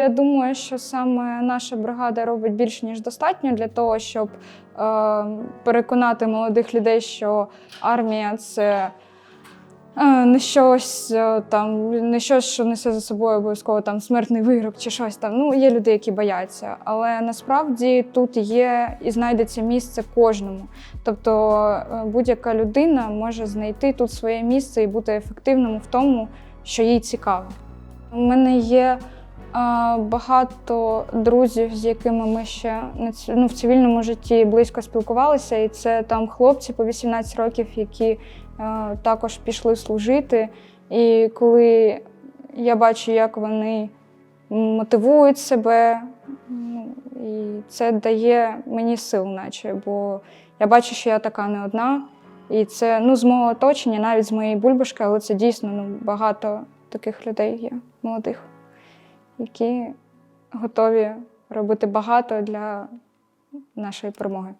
Я думаю, що саме наша бригада робить більше ніж достатньо для того, щоб е, переконати молодих людей, що армія це е, не щось е, там, не щось, що несе за собою обов'язково там смертний вирок чи щось там. Ну, є люди, які бояться. Але насправді тут є і знайдеться місце кожному. Тобто е, будь-яка людина може знайти тут своє місце і бути ефективним в тому, що їй цікаво. У мене є багато друзів, з якими ми ще ну, в цивільному житті близько спілкувалися, і це там хлопці по 18 років, які також пішли служити. І коли я бачу, як вони мотивують себе, ну, і це дає мені сил, наче, бо я бачу, що я така не одна. І це ну, з мого оточення, навіть з моєї бульбашки, але це дійсно ну, багато таких людей є, молодих, які готові робити багато для нашої перемоги.